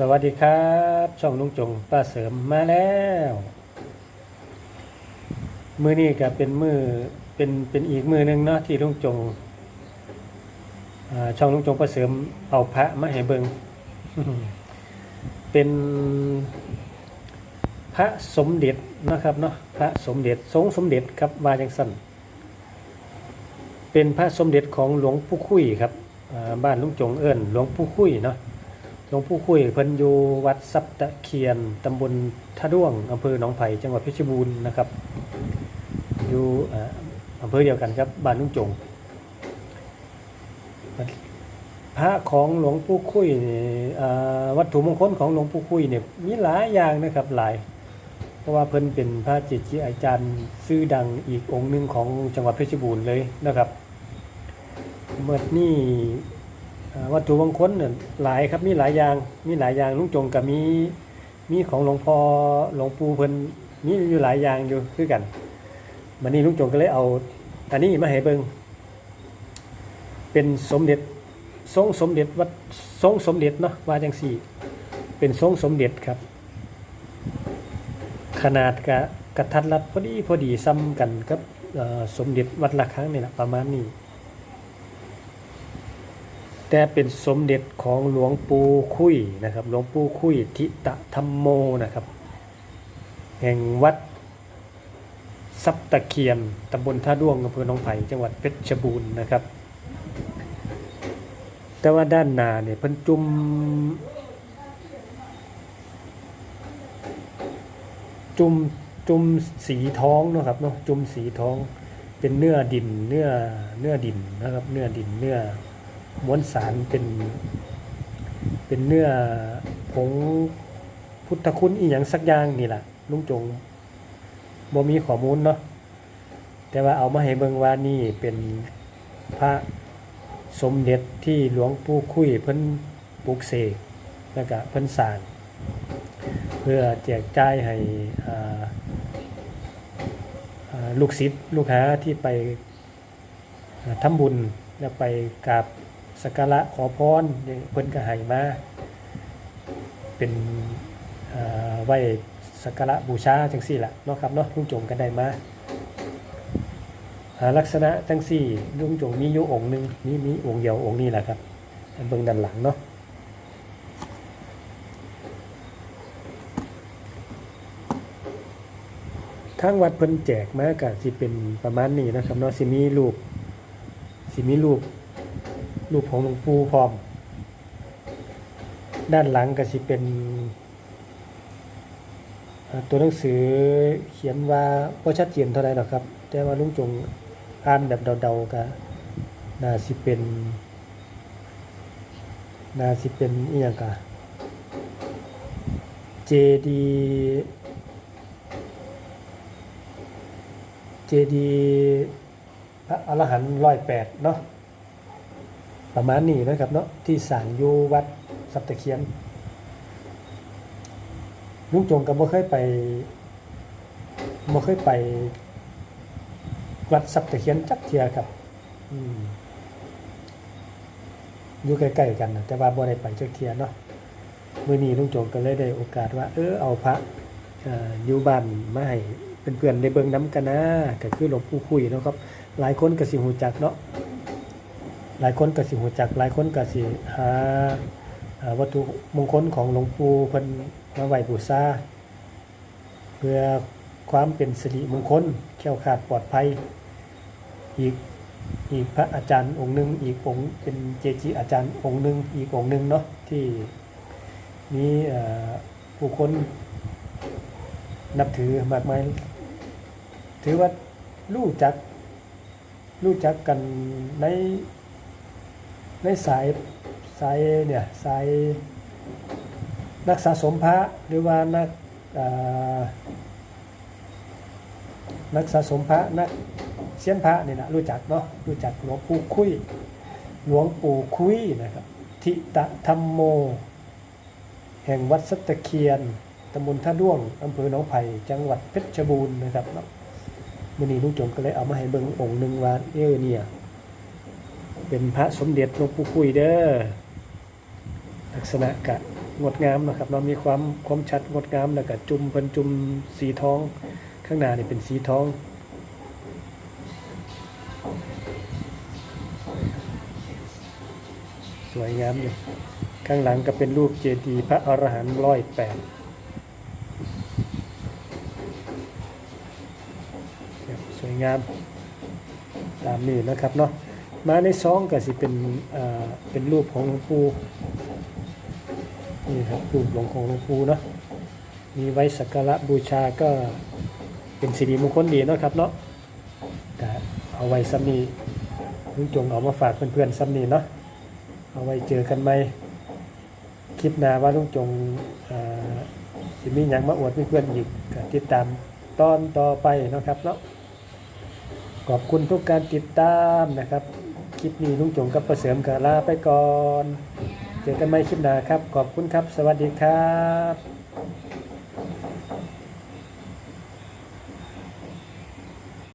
สวัสดีครับ ช่องลุงจงป้าเสริมมาแล้ว มือนี้ก็เป็นมือเป็นเป็นอีกมือหนึ่งเนาะที่ลุงจงช่องลุงจงป้าเสริมเอาพระมาให้เบิงเป็นพระสมเด็จนะครับเนาะพระสมเด็จทรงสมเด็จครับวาจังสันเป็นพระสมเด็จของหลวงปู่คุยครับบ้านลุงจงเอิญหลวงปู่คุยเนาะ หลวงปู่คุยเพิ่นอยู่วัดซับตะเคียนตำบลท่าด้วงอำเภอหนองไผ่จังหวัดเพชรบูรณ์นะครับอยู่อำเภอเดียวกันครับบ้านลุงจงพระของหลวงปู่คุยนี่วัตถุมงคลของหลวงปู่คุยเนี่ยมีหลายอย่างนะครับหลาย เพราะว่าเพิ่นเป็นพระเจจิอาจารย์ชื่อดังอีกองค์หนึ่งของจังหวัดเพชรบูรณ์เลยนะครับเมื่อนี่ วัตถุมงคลเนี่ยหลายครับมีหลายอย่างมีหลายอย่างลุงจงกับมีมีของหลวงพ่อหลวงปู่เพิ่นมีอยู่หลายอย่างอยู่คือกันวันนี้ลุงจงก็เลยเอาอันนี้มาให้เบิงเป็นสมเด็จทรงสมเด็จวัดทรงสมเด็จเนาะว่าจังสี่ เป็นทรงสมเด็จครับ ขนาดกะกระทัดรัดพอดีพอดีซ้ำกันกับสมเด็จวัดละครั้งนี่แหละประมาณนี้ แต่เป็นสมเด็จของหลวงปู่คุยนะครับ หลวงปู่คุยทิตะธรรมโมนะครับ แห่งวัดซับตะเคียนตำบลท่าด้วงอำเภอหนองไผ่จังหวัดเพชรบูรณ์นะครับ แต่ว่าด้านหน้าเนี่ยเพิ่นจุ่มจุ่มจุ่มสีท้องนะครับเนาะจุ่มสีท้องเป็นเนื้อดินเนื้อเนื้อดินนะครับ เนื้อดินเนื้อ ม้วนสารเป็น เป็นเนื้อผงพุทธคุณอีหยังสักอย่างนี่แหละลุงจงบ่มีข้อมูลเนาะแต่ว่าเอามาให้เบิ่งว่านี่เป็นพระสมเด็จที่หลวงปู่คุยเพิ่นปลูกเสกแล้วก็เพิ่นสร้างเพื่อแจกจ่ายให้ลูกศิษย์ลูกหาที่ไปทำบุญแล้วไปกราบ สักการะขอพรเพิ่นก็ให้มาเป็นเอ่อไว้สักการะบูชาจังซี่ละเนาะครับเนาะลุงจงก็ได้มาลักษณะจังซี่ลุงจงมีอยู่องค์หนึ่งมีมีองค์เดียวองค์นี้แหละครับอันเบิ่งด้านหลังเนาะทางวัดเพิ่นแจกมาก็สิเป็นประมาณนี้นะครับเนาะสิมีรูปสิมีรูป รูปของหลวงปู่พร้อม ด้านหลังก็สิเป็น ตัวหนังสือเขียนว่าบ่ชัดเจนเท่าไหร่หรอกครับ แต่ว่าลุงจงอ่านแบบเดาๆก็น่าสิเป็นน่าสิเป็นอีหยังกะ JD JD พระอรหันต์ร้อยแปดเนาะ ประมาณนี้นะครับเนาะที่สางอยู่วัดสับตะเคียนลุงจงก็บ่เคยไปบ่เคยไป วัดสับตะเคียนจักเทียครับอยู่ใกล้ๆกันนะแต่ว่าบ่ได้ไปจักเทียเนาะมื้อนี้ลุงจงก็เลยได้โอกาสว่า เออเอาพระอยู่บ้านมาให้เพื่อนๆได้เบิ่งนํกันนะก็คือหลวงปู่คุยเนาะครับ หลายคนก็สิฮู้จักเนาะ หลายคนก็สิหูจัก หลายคนก็สิหาวัตถุมงคลของหลวงปู่เพิ่นมาไหว้บูชาเพื่อความเป็นสิริมงคลแคล้วคลาดปลอดภัย อีกอีกพระอาจารย์องค์หนึ่งอีกองค์เป็นเจจิอาจารย์องค์หนึ่งอีกองค์หนึ่งเนาะที่มีผู้คนนับถือมากมายถือว่ารู้จักรู้จักกันใน ในสายสายเนี่ยสายนักสะสมพระหรือว่านักนักสะสมพระนักเสียนพระเนี่ยนะรู้จักเนาะรู้จักหลวงปู่คุยหลวงปู่คุยนะครับทิตะธรรมโม แห่งวัดสัตเคียนตำบลท่าด้วงอำเภอหนองไผ่จังหวัดเพชรบูรณ์นะครับเนาะมื่อนี้ลุงจงก็เลยเอามาให้เบิ่งองค์หนึ่งว่าเออเนี่ย เป็นพระสมเด็จหลวงปู่คุยเด้อลักษณะกะงดงามนะครับเนามีความคมชัดงดงามแล้วก็จุ่มเพิ่นจุ่มสีทองข้างหน้านี่เป็นสีทองสวยงามอยู่ข้างหลังก็เป็นรูปเจดีย์พระอรหันต์ร้อยแปดสวยงามตามนี้นะครับเนาะ มาในซองก็สิเป็นเป็นรูปของหลวงปู่นี่ครับรูปหลวงของหลวงปู่เนาะมีไว้สักการะบูชาก็เป็นสิริมงคลดีเนาะครับเนาะก็เอาไว้ซ้ำนี้ลุงจงเอามาฝากเพื่อนๆซ้ำนี้เนาะเอาไว้เจอกันไหมคลิปหน้าว่าลุงจงอ่าสิมีหยังมาอวดเพื่อนๆอีกก็ติดตามตอนต่อไปนะครับเนาะขอบคุณทุกการติดตามนะครับ คลิปนี้ลุงจงกับประเสริมกลาไปก่อน เจอกันใหม่คลิปหน้าครับ ขอบคุณครับ สวัสดีครับ